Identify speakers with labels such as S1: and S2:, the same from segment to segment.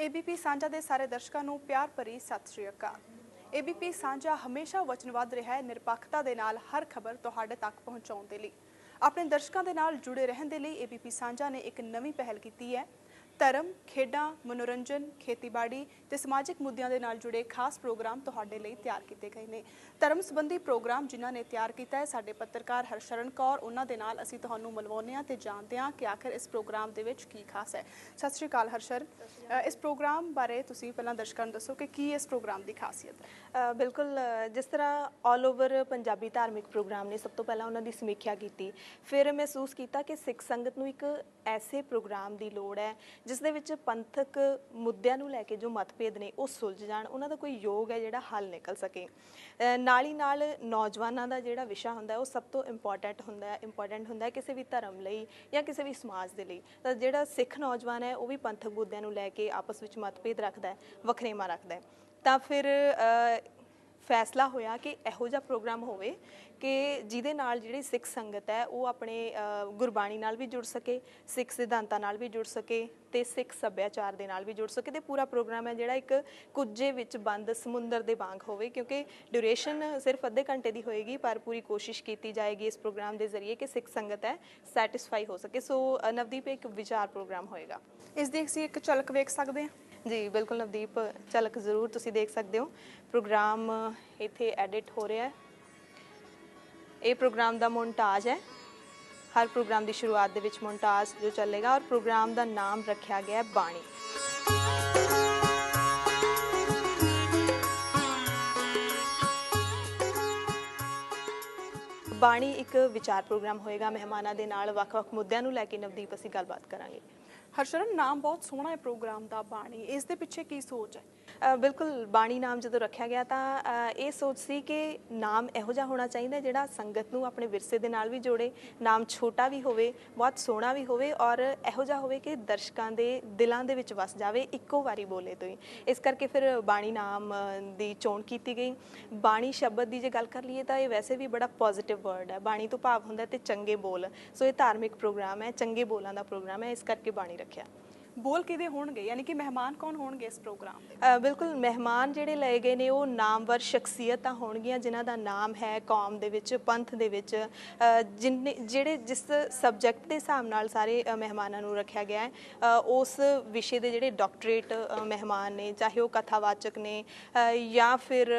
S1: ABP ਸਾਂਝਾ ਦੇ ਸਾਰੇ ਦਰਸ਼ਕਾਂ ਨੂੰ ਪਿਆਰ ਭਰੀ ਸਤਿ ਸ਼੍ਰੀ ਅਕਾਲ। ਏਬੀਪੀ ਸਾਂਝਾ ਹਮੇਸ਼ਾ ਵਚਨਬੱਧ ਰਿਹਾ ਹੈ, ਨਿਰਪੱਖਤਾ ਦੇ ਨਾਲ ਹਰ ਖਬਰ ਤੁਹਾਡੇ ਤੱਕ ਪਹੁੰਚਾਉਣ ਦੇ ਲਈ। ਆਪਣੇ ਦਰਸ਼ਕਾਂ ਦੇ ਨਾਲ ਜੁੜੇ ਰਹਿਣ ਦੇ ਲਈ ਏਬੀਪੀ ਸਾਂਝਾ ਨੇ ਇੱਕ ਨਵੀਂ ਪਹਿਲ ਕੀਤੀ ਹੈ। ਧਰਮ, ਖੇਡਾਂ, ਮਨੋਰੰਜਨ, ਖੇਤੀਬਾੜੀ ਤੇ ਸਮਾਜਿਕ ਮੁੱਦਿਆਂ ਦੇ ਨਾਲ ਜੁੜੇ ਖਾਸ ਪ੍ਰੋਗਰਾਮ ਤੁਹਾਡੇ ਲਈ ਤਿਆਰ ਕੀਤੇ ਗਏ ਨੇ। ਧਰਮ ਸੰਬੰਧੀ ਪ੍ਰੋਗਰਾਮ ਜਿਨ੍ਹਾਂ ਨੇ ਤਿਆਰ ਕੀਤਾ ਹੈ, ਸਾਡੇ ਪੱਤਰਕਾਰ ਹਰਸ਼ਰਨ ਕੌਰ, ਉਹਨਾਂ ਦੇ ਨਾਲ ਅਸੀਂ ਤੁਹਾਨੂੰ ਮਿਲਵਾਉਂਦੇ ਹਾਂ ਤੇ ਜਾਣਦੇ ਹਾਂ ਕਿ ਆਖਰ ਇਸ ਪ੍ਰੋਗਰਾਮ ਦੇ ਵਿੱਚ ਕੀ ਖਾਸ ਹੈ। ਸਤਿ ਸ਼੍ਰੀ ਅਕਾਲ ਹਰਸ਼ਰਨ ਇਸ ਪ੍ਰੋਗਰਾਮ ਬਾਰੇ ਤੁਸੀਂ ਪਹਿਲਾਂ ਦਰਸ਼ਕਾਂ ਨੂੰ ਦੱਸੋ ਕਿ ਕੀ ਇਸ ਪ੍ਰੋਗਰਾਮ ਦੀ ਖਾਸੀਅਤ ਹੈ?
S2: ਬਿਲਕੁਲ ਜਿਸ ਤਰ੍ਹਾਂ ਆਲ ਓਵਰ ਪੰਜਾਬੀ ਧਾਰਮਿਕ ਪ੍ਰੋਗਰਾਮ ਨੇ ਸਭ ਤੋਂ ਪਹਿਲਾਂ ਉਹਨਾਂ ਦੀ ਸਮੀਖਿਆ ਕੀਤੀ, ਫਿਰ ਮਹਿਸੂਸ ਕੀਤਾ ਕਿ ਸਿੱਖ ਸੰਗਤ ਨੂੰ ਇੱਕ ਐਸੇ ਪ੍ਰੋਗਰਾਮ ਦੀ ਲੋੜ ਹੈ ਜਿਸ ਦੇ ਵਿੱਚ ਪੰਥਕ ਮੁੱਦਿਆਂ ਨੂੰ ਲੈ ਕੇ ਜੋ ਮਤਭੇਦ ਨੇ, ਉਹ ਸੁਲਝ ਜਾਣ, ਉਹਨਾਂ ਦਾ ਕੋਈ ਯੋਗ ਹੈ ਜਿਹੜਾ ਹੱਲ ਨਿਕਲ ਸਕੇ। ਨਾਲ ਹੀ ਨਾਲ ਨੌਜਵਾਨਾਂ ਦਾ ਜਿਹੜਾ ਵਿਸ਼ਾ ਹੁੰਦਾ ਹੈ, ਉਹ ਸਭ ਤੋਂ ਇੰਪੋਰਟੈਂਟ ਹੁੰਦਾ ਹੈ ਇੰਪੋਰਟੈਂਟ ਹੁੰਦਾ ਹੈ ਕਿਸੇ ਵੀ ਧਰਮ ਲਈ ਜਾਂ ਕਿਸੇ ਵੀ ਸਮਾਜ ਦੇ ਲਈ। ਤਾਂ ਜਿਹੜਾ ਸਿੱਖ ਨੌਜਵਾਨ ਹੈ, ਉਹ ਵੀ ਪੰਥਕ ਮੁੱਦਿਆਂ ਨੂੰ ਲੈ ਕੇ ਆਪਸ ਵਿੱਚ ਮਤਭੇਦ ਰੱਖਦਾ ਹੈ, ਵਖਰੇਵਾ ਰੱਖਦਾ ਹੈ। ਤਾਂ ਫਿਰ ਫੈਸਲਾ ਹੋਇਆ ਕਿ ਇਹੋ ਜਿਹਾ ਪ੍ਰੋਗਰਾਮ ਹੋਵੇ ਕਿ ਜਿਹਦੇ ਨਾਲ ਜਿਹੜੀ ਸਿੱਖ ਸੰਗਤ ਹੈ, ਉਹ ਆਪਣੇ ਗੁਰਬਾਣੀ ਨਾਲ ਵੀ ਜੁੜ ਸਕੇ, ਸਿੱਖ ਸਿਧਾਂਤਾਂ ਨਾਲ ਵੀ ਜੁੜ ਸਕੇ ਤੇ ਸਿੱਖ ਸੱਭਿਆਚਾਰ ਦੇ ਨਾਲ ਵੀ ਜੁੜ ਸਕੇ ਤੇ ਪੂਰਾ ਪ੍ਰੋਗਰਾਮ ਹੈ ਜਿਹੜਾ ਇੱਕ ਕੁੱਜੇ ਵਿੱਚ ਬੰਦ ਸਮੁੰਦਰ ਦੇ ਵਾਂਗ ਹੋਵੇ ਕਿਉਂਕਿ ਡਿਊਰੇਸ਼ਨ ਸਿਰਫ ਅੱਧੇ ਘੰਟੇ ਦੀ ਹੋਏਗੀ ਪਰ ਪੂਰੀ ਕੋਸ਼ਿਸ਼ ਕੀਤੀ ਜਾਏਗੀ ਇਸ ਪ੍ਰੋਗਰਾਮ ਦੇ ਜ਼ਰੀਏ ਕਿ ਸਿੱਖ ਸੰਗਤ ਹੈ ਸੈਟੀਸਫਾਈ ਹੋ ਸਕੇ। ਸੋ ਨਵਦੀਪ, ਇੱਕ ਵਿਚਾਰ ਪ੍ਰੋਗਰਾਮ ਹੋਏਗਾ।
S1: ਇਸ ਦੀ ਅਸੀਂ ਇੱਕ ਝਲਕ ਵੇਖ ਸਕਦੇ ਹਾਂ।
S2: ਜੀ, ਬਿਲਕੁਲ ਨਵਦੀਪ, ਝਲਕ ਜ਼ਰੂਰ ਤੁਸੀਂ ਦੇਖ ਸਕਦੇ ਹੋ। ਪ੍ਰੋਗਰਾਮ ਇੱਥੇ ਐਡਿਟ ਹੋ ਰਿਹਾ ਹੈ। ਇਹ ਪ੍ਰੋਗਰਾਮ ਦਾ ਮੋਨਟਾਜ ਹੈ। ਹਰ ਪ੍ਰੋਗਰਾਮ ਦੀ ਸ਼ੁਰੂਆਤ ਦੇ ਵਿੱਚ ਮੋਨਟਾਜ ਜੋ ਚੱਲੇਗਾ ਔਰ ਪ੍ਰੋਗਰਾਮ ਦਾ ਨਾਮ ਰੱਖਿਆ ਗਿਆ ਹੈ ਬਾਣੀ। ਬਾਣੀ ਇੱਕ ਵਿਚਾਰ ਪ੍ਰੋਗਰਾਮ ਹੋਏਗਾ। ਮਹਿਮਾਨਾਂ ਦੇ ਨਾਲ ਵੱਖ-ਵੱਖ ਮੁੱਦਿਆਂ ਨੂੰ ਲੈ ਕੇ ਨਵਦੀਪ ਅਸੀਂ ਗੱਲਬਾਤ ਕਰਾਂਗੇ।
S1: ਹਰਸ਼ਰਨ, ਨਾਮ ਬਹੁਤ ਸੋਹਣਾ ਹੈ ਪ੍ਰੋਗਰਾਮ ਦਾ, ਬਾਣੀ। ਇਸ ਦੇ ਪਿੱਛੇ ਕੀ ਸੋਚ ਹੈ?
S2: ਬਿਲਕੁਲ ਬਾਣੀ ਨਾਮ ਜਦੋਂ ਰੱਖਿਆ ਗਿਆ ਤਾਂ ਇਹ ਸੋਚ ਸੀ ਕਿ ਨਾਮ ਇਹੋ ਜਿਹਾ ਹੋਣਾ ਚਾਹੀਦਾ ਜਿਹੜਾ ਸੰਗਤ ਨੂੰ ਆਪਣੇ ਵਿਰਸੇ ਦੇ ਨਾਲ ਵੀ ਜੋੜੇ, ਨਾਮ ਛੋਟਾ ਵੀ ਹੋਵੇ, ਬਹੁਤ ਸੋਹਣਾ ਵੀ ਹੋਵੇ ਔਰ ਇਹੋ ਜਿਹਾ ਹੋਵੇ ਕਿ ਦਰਸ਼ਕਾਂ ਦੇ ਦਿਲਾਂ ਦੇ ਵਿੱਚ ਵਸ ਜਾਵੇ, ਇੱਕੋ ਵਾਰੀ ਬੋਲੇ ਤੋਂ ਹੀ। ਇਸ ਕਰਕੇ ਫਿਰ ਬਾਣੀ ਨਾਮ ਦੀ ਚੋਣ ਕੀਤੀ ਗਈ। ਬਾਣੀ ਸ਼ਬਦ ਦੀ ਜੇ ਗੱਲ ਕਰ ਲਈਏ ਤਾਂ ਇਹ ਵੈਸੇ ਵੀ ਬੜਾ ਪੋਜ਼ਿਟਿਵ ਵਰਡ ਹੈ। ਬਾਣੀ ਤੋਂ ਭਾਵ ਹੁੰਦਾ ਤੇ ਚੰਗੇ ਬੋਲ। ਸੋ ਇਹ ਧਾਰਮਿਕ ਪ੍ਰੋਗਰਾਮ ਹੈ, ਚੰਗੇ ਬੋਲਾਂ ਦਾ ਪ੍ਰੋਗਰਾਮ ਹੈ, ਇਸ ਕਰਕੇ ਬਾਣੀ ਰੱਖਿਆ
S1: ਬੋਲ ਕਿਹਦੇ ਹੋਣਗੇ? ਯਾਨੀ ਕਿ ਮਹਿਮਾਨ ਕੌਣ ਹੋਣਗੇ ਇਸ ਪ੍ਰੋਗਰਾਮ ਦੇ
S2: ਬਿਲਕੁਲ ਮਹਿਮਾਨ ਜਿਹੜੇ ਲਏ ਗਏ ਨੇ ਉਹ ਨਾਮਵਰ ਸ਼ਖਸੀਅਤਾਂ ਹੋਣਗੀਆਂ ਜਿਨ੍ਹਾਂ ਦਾ ਨਾਮ ਹੈ ਕੌਮ ਦੇ ਵਿੱਚ ਪੰਥ ਦੇ ਵਿੱਚ। ਅ, ਜਿਨਨੇ ਜਿਹੜੇ ਜਿਸ ਸਬਜੈਕਟ ਦੇ ਹਿਸਾਬ ਨਾਲ ਸਾਰੇ ਮਹਿਮਾਨਾਂ ਨੂੰ ਰੱਖਿਆ ਗਿਆ ਹੈ ਉਸ ਵਿਸ਼ੇ ਦੇ ਜਿਹੜੇ ਡਾਕਟਰੇਟ ਮਹਿਮਾਨ ਨੇ ਚਾਹੇ ਉਹ ਕਥਾਵਾਚਕ ਨੇ ਜਾਂ ਫਿਰ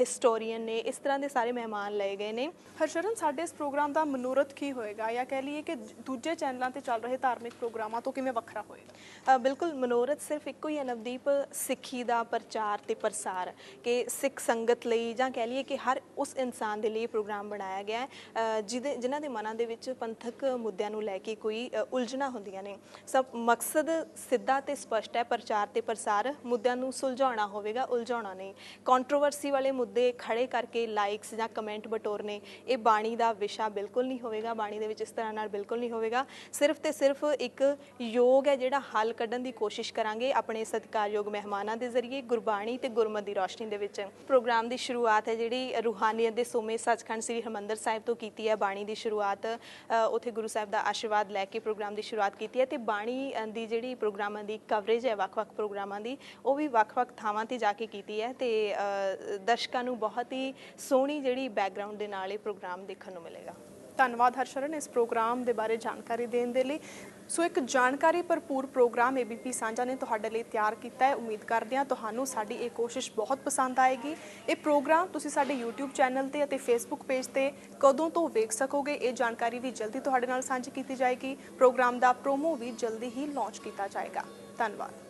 S2: ਹਿਸਟੋਰੀਅਨ ਨੇ ਇਸ ਤਰ੍ਹਾਂ ਦੇ ਸਾਰੇ ਮਹਿਮਾਨ ਲਏ ਗਏ ਨੇ।
S1: ਹਰਸ਼ਰਨ ਸਾਡੇ ਇਸ ਪ੍ਰੋਗਰਾਮ ਦਾ ਮਨੋਰਥ ਕੀ ਹੋਏਗਾ? ਜਾਂ ਕਹਿ ਲਈਏ ਕਿ ਦੂਜੇ ਚੈਨਲਾਂ ਤੇ ਚੱਲ ਰਹੇ ਧਾਰਮਿਕ ਪ੍ਰੋਗਰਾਮਾਂ ਤੋਂ ਕਿਵੇਂ ਵੱਖਰਾ ਹੋਏਗਾ?
S2: ਬਿਲਕੁਲ ਮਨੋਰਥ ਸਿਰਫ ਇੱਕੋ ਹੀ ਹੈ ਨਵਦੀਪ, ਸਿੱਖੀ ਦਾ ਪ੍ਰਚਾਰ ਤੇ ਪ੍ਰਸਾਰ, ਕਿ ਸਿੱਖ ਸੰਗਤ ਲਈ ਜਾਂ ਕਹਿ ਲਈਏ ਕਿ ਹਰ ਉਸ ਇਨਸਾਨ ਦੇ ਲਈ ਇਹ ਪ੍ਰੋਗਰਾਮ ਬਣਾਇਆ ਗਿਆ ਹੈ ਜਿਹਦੇ, ਜਿਨ੍ਹਾਂ ਦੇ ਮਨਾਂ ਦੇ ਵਿੱਚ ਪੰਥਕ ਮੁੱਦਿਆਂ ਨੂੰ ਲੈ ਕੇ ਕੋਈ ਉਲਝਣਾ ਹੁੰਦੀਆਂ ਨੇ। ਸਭ ਮਕਸਦ ਸਿੱਧਾ ਤੇ ਸਪਸ਼ਟ ਹੈ ਪ੍ਰਚਾਰ ਤੇ ਪ੍ਰਸਾਰ, ਮੁੱਦਿਆਂ ਨੂੰ ਸੁਲਝਾਉਣਾ ਹੋਵੇਗਾ, ਉਲਝਾਉਣਾ ਨਹੀਂ। ਕੰਟਰੋਵਰਸੀ ਵਾਲੇ ਮੁੱਦੇ ਖੜੇ ਕਰਕੇ ਲਾਈਕਸ ਜਾਂ ਕਮੈਂਟ ਬਟੋਰਨੇ ਇਹ ਬਾਣੀ ਦਾ ਵਿਸ਼ਾ ਬਿਲਕੁਲ ਨਹੀਂ ਹੋਵੇਗਾ, ਬਾਣੀ ਦੇ ਵਿੱਚ ਇਸ ਤਰ੍ਹਾਂ ਨਾਲ ਬਿਲਕੁਲ ਨਹੀਂ ਹੋਵੇਗਾ। ਸਿਰਫ ਤੇ ਸਿਰਫ ਇੱਕ ਯੋਗ ਹੈ ਜਿਹੜਾ ਹਰ ਹੱਲ ਕੱਢਣ ਦੀ ਕੋਸ਼ਿਸ਼ ਕਰਾਂਗੇ ਆਪਣੇ ਸਤਿਕਾਰਯੋਗ ਮਹਿਮਾਨਾਂ ਦੇ ਜ਼ਰੀਏ ਗੁਰਬਾਣੀ ਤੇ ਗੁਰਮਤ ਦੀ ਰੋਸ਼ਨੀ ਦੇ ਵਿੱਚ। ਪ੍ਰੋਗਰਾਮ ਦੀ ਸ਼ੁਰੂਆਤ ਹੈ ਜਿਹੜੀ ਰੂਹਾਨੀਅਤ ਦੇ ਸੋਮੇ ਸੱਚਖੰਡ ਸ੍ਰੀ ਹਰਮੰਦਰ ਸਾਹਿਬ ਤੋਂ ਕੀਤੀ ਹੈ। ਬਾਣੀ ਦੀ ਸ਼ੁਰੂਆਤ ਅ, ਉੱਥੇ ਗੁਰੂ ਸਾਹਿਬ ਦਾ ਆਸ਼ੀਰਵਾਦ ਲੈ ਕੇ ਪ੍ਰੋਗਰਾਮ ਦੀ ਸ਼ੁਰੂਆਤ ਕੀਤੀ ਹੈ ਤੇ ਬਾਣੀ ਦੀ ਜਿਹੜੀ ਪ੍ਰੋਗਰਾਮਾਂ ਦੀ ਕਵਰੇਜ ਹੈ ਵੱਖ-ਵੱਖ ਪ੍ਰੋਗਰਾਮਾਂ ਦੀ ਉਹ ਵੀ ਵੱਖ-ਵੱਖ ਥਾਵਾਂ ਤੇ ਜਾ ਕੇ ਕੀਤੀ ਹੈ ਤੇ ਦਰਸ਼ਕਾਂ ਨੂੰ ਬਹੁਤ ਹੀ ਸੋਹਣੀ ਜਿਹੜੀ ਬੈਕਗ੍ਰਾਉਂਡ ਦੇ ਨਾਲ ਇਹ ਪ੍ਰੋਗਰਾਮ ਦੇਖਣ ਨੂੰ ਮਿਲੇਗਾ।
S1: ਧੰਨਵਾਦ ਹਰਸ਼ਰਨ ਇਸ ਪ੍ਰੋਗਰਾਮ ਦੇ ਬਾਰੇ ਜਾਣਕਾਰੀ ਦੇਣ ਦੇ ਲਈ। ਸੋ ਇੱਕ ਜਾਣਕਾਰੀ ਭਰਪੂਰ ਪ੍ਰੋਗਰਾਮ ਏਬੀਪੀ ਸਾਂਝਾ ਨੇ ਤੁਹਾਡੇ ਲਈ ਤਿਆਰ ਕੀਤਾ ਹੈ। ਉਮੀਦ ਕਰਦੇ ਹਾਂ ਤੁਹਾਨੂੰ ਸਾਡੀ ਇਹ ਕੋਸ਼ਿਸ਼ ਬਹੁਤ ਪਸੰਦ ਆਏਗੀ। ਇਹ ਪ੍ਰੋਗਰਾਮ ਤੁਸੀਂ ਸਾਡੇ YouTube ਚੈਨਲ ਤੇ ਅਤੇ Facebook ਪੇਜ ਤੇ ਕਦੋਂ ਤੋਂ ਵੇਖ ਸਕੋਗੇ। ਇਹ ਜਾਣਕਾਰੀ ਵੀ ਜਲਦੀ ਤੁਹਾਡੇ ਨਾਲ ਸਾਂਝੀ ਕੀਤੀ ਜਾਏਗੀ। ਪ੍ਰੋਗਰਾਮ ਦਾ ਪ੍ਰੋਮੋ ਵੀ ਜਲਦੀ ਹੀ ਲਾਂਚ ਕੀਤਾ ਜਾਏਗਾ। ਧੰਨਵਾਦ।